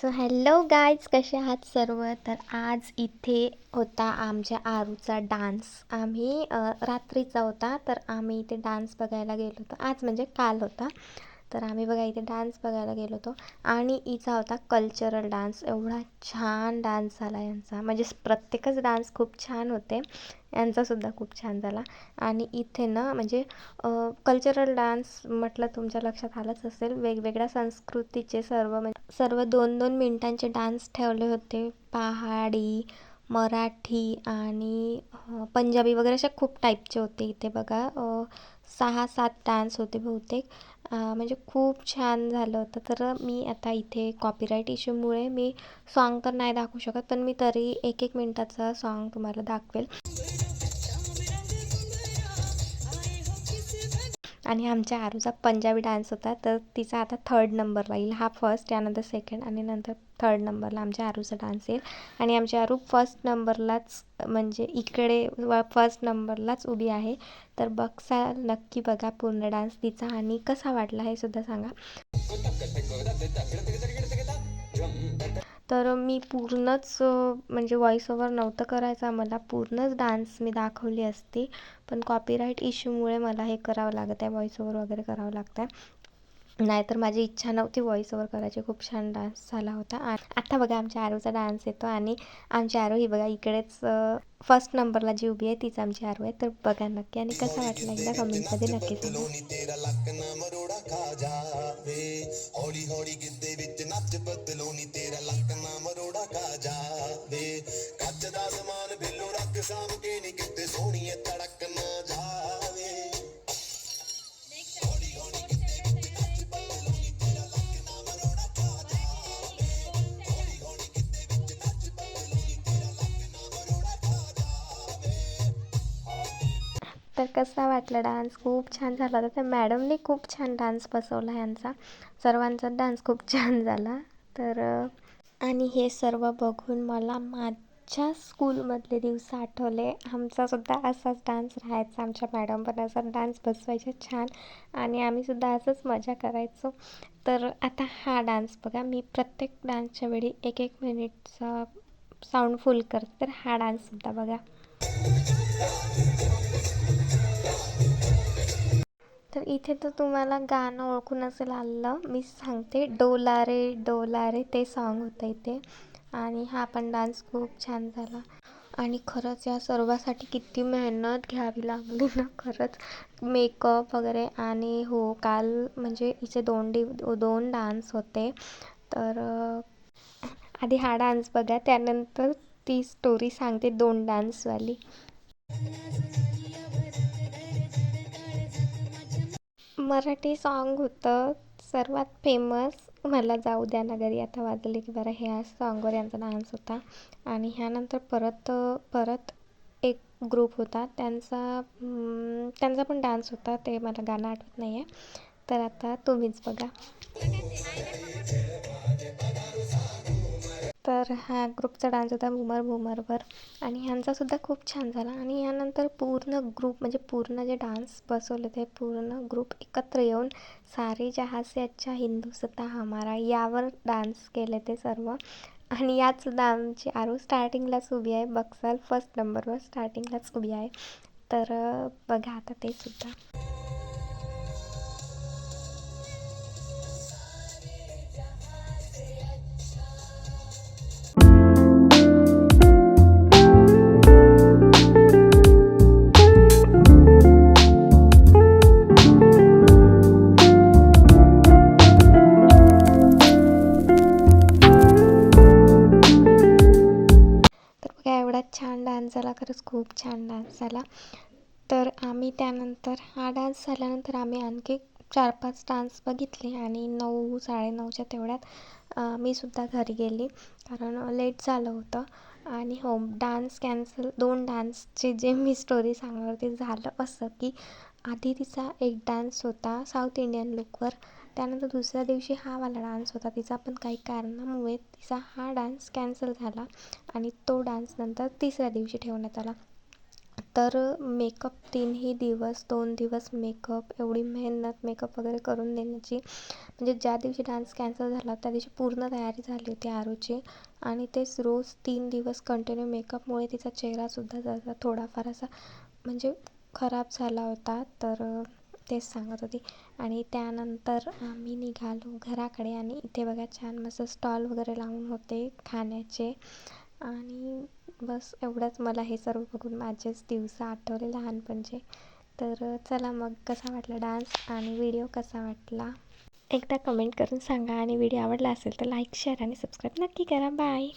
So hello guys कसे आहात सर्व? तर आज इथे होता आमच्या आरूचा डान्स आम्ही रात्रीचा होता तर आम्ही इथे डान्स बघायला गेलो होतो. आज म्हणजे काल होता. तर आम्ही बघा इथे डान्स बघायला गेलो होतो. आणि हिचा होता कल्चरल डान्स एवढा छान डान्स झाला यांचा. म्हणजे प्रत्येकच डान्स खूप छान होते. यांचासुद्धा खूप छान झाला. आणि इथे ना म्हणजे कल्चरल डान्स म्हटलं तुमच्या लक्षात आलंच असेल. वेगवेगळ्या संस्कृतीचे सर्व म्हणजे सर्व दोन दोन मिनिटांचे डान्स ठेवले होते. पहाडी मराठी आणि पंजाबी वगैरे अशा खूप टाईपचे होते इथे बघा. सहा सात डान्स होते बहुतेक. म्हणजे खूप छान झालं होतं. तर मी आता इथे कॉपीराईट इश्यूमुळे मी सॉन्ग तर नाही दाखवू शकत पण मी तरी एक एक मिनटाचा सॉन्ग तुम्हाला दाखवेल. आणि आमच्या आरूचा पंजाबी डान्स होता तर तिचा आता थर्ड नंबरला येईल. हा फर्स्ट त्यानंतर सेकंड आणि नंतर थर्ड नंबरला आमच्या आरूचा डान्स येईल. आणि आमची आरू फर्स्ट नंबरलाच म्हणजे इकडे फर्स्ट नंबरलाच उभी आहे. तर बघसाल नक्की बघा पूर्ण डान्स तिचा आणि कसा वाटला हे सुद्धा सांगा. तर मी पूर्णच म्हणजे व्हॉईस ओवर नव्हतं करायचा मला पूर्णच डान्स मी दाखवली असती. पण कॉपीराईट इश्यूमुळे मला हे करावं लागत आहे व्हॉईस ओवर वगैरे करावं लागत आहे नाहीतर माझी इच्छा नव्हती व्हॉईस ओव्हर करायची. खूप छान डान्स झाला होता. आ- आता बघा आमच्या आरूचा डान्स येतो आणि आमची आरू ही बघा इकडेच फर्स्ट नंबरला जी उभी आहे तीच आमची आरू आहे. तर बघा नक्की आणि कसा वाटला एकदा कमेंटमध्ये नक्की सांगा. तर कसा वाटला डान्स? खूप छान झाला होता. त्या मॅडमने खूप छान डान्स बसवला यांचा. सर्वांचा डान्स खूप छान झाला. तर आणि हे सर्व बघून मला माझ्या स्कूलमधले दिवस आठवले. आमचासुद्धा असाच डान्स राहायचा. आमच्या मॅडम पण असा डान्स बसवायचा छान. आणि आम्हीसुद्धा असंच मजा करायचो. तर आता हा डान्स बघा. मी प्रत्येक डान्सच्या वेळी एक एक मिनिटचा साऊंड फुल करते. तर हा डान्ससुद्धा बघा. तर इथे तर तुम्हाला गाणं ओळखून असेल आलं मी सांगते डोला रे डोला रे ते सॉन्ग होतं इथे. आणि हा पण डान्स खूप छान झाला. आणि खरंच या सर्वासाठी किती मेहनत घ्यावी लागली ना खरंच. मेकअप वगैरे आणि हो काल म्हणजे इथे दोन दिव दोन डान्स होते. तर आधी हा डान्स बघा त्यानंतर ती स्टोरी सांगते दोन डान्सवाली मराठी साँग होतं सर्वात फेमस मला जाऊ द्या ना घरी आता वाजले की बरं ह्या सॉन्गवर यांचा डान्स होता आणि ह्यानंतर परत परत एक ग्रुप होता. त्यांचा त्यांचा पण डान्स होता. ते मला गाणं आठवत नाही आहे तर आता तुम्हीच बघा. तर हा ग्रुपचा डान्स होता घुमर घुमरवर आणि ह्यांचासुद्धा खूप छान झाला. आणि यानंतर पूर्ण ग्रुप म्हणजे पूर्ण जे डान्स बसवले ते पूर्ण ग्रुप एकत्र येऊन सारे जहाँ से अच्छा हिंदुस्तान हमारा यावर डान्स केले ते सर्व. आणि याचसुद्धा आमची आरू स्टार्टिंगलाच उभी आहे. बक्साल फर्स्ट नंबरवर स्टार्टिंगलाच उभी आहे. तर बघा आता ते सुद्धा. डान्स झाला खरंच खूप छान डान्स झाला. तर आम्ही त्यानंतर हा डान्स झाल्यानंतर आम्ही आणखी चार पाच डान्स बघितले आणि नऊ साडेनऊच्या तेवढ्यात मी सुद्धा घरी गेली. कारण लेट झालं होतं. आणि हो डान्स कॅन्सल दोन डान्सचे जे मी स्टोरी सांगणार ते झालं असं की आधी तिचा एक डान्स होता साऊथ इंडियन लुकवर त्यानंतर दुसऱ्या दिवशी हा वाला डान्स होता. तिचा पण काही कारणामुळे तिचा हा डान्स कॅन्सल झाला आणि तो डान्स नंतर तिसऱ्या दिवशी ठेवण्यात आला. तर मेकअप तीनही दिवस दोन दिवस मेकअप एवढी मेहनत मेकअप वगैरे करून देण्याची म्हणजे ज्या दिवशी डान्स कॅन्सल झाला त्या दिवशी पूर्ण तयारी झाली होती आरूची. आणि तेच रोज तीन दिवस कंटिन्यू मेकअपमुळे तिचा चेहरासुद्धा जसा थोडाफार असा म्हणजे खराब झाला होता तर तेच सांगत होती. आणि त्यानंतर आम्ही निघालो घराकडे आणि इथे बघा छान मस्त स्टॉल वगैरे लावून होते खाण्याचे. आणि बस एवढंच मला हे सर्व बघून माझेच दिवस आठवले लहानपणचे. तर चला मग कसा वाटला डान्स आणि व्हिडिओ कसा वाटला? एकदा कमेंट करून सांगा आणि व्हिडिओ आवडला असेल तर लाईक शेअर आणि सबस्क्राईब नक्की करा. बाय.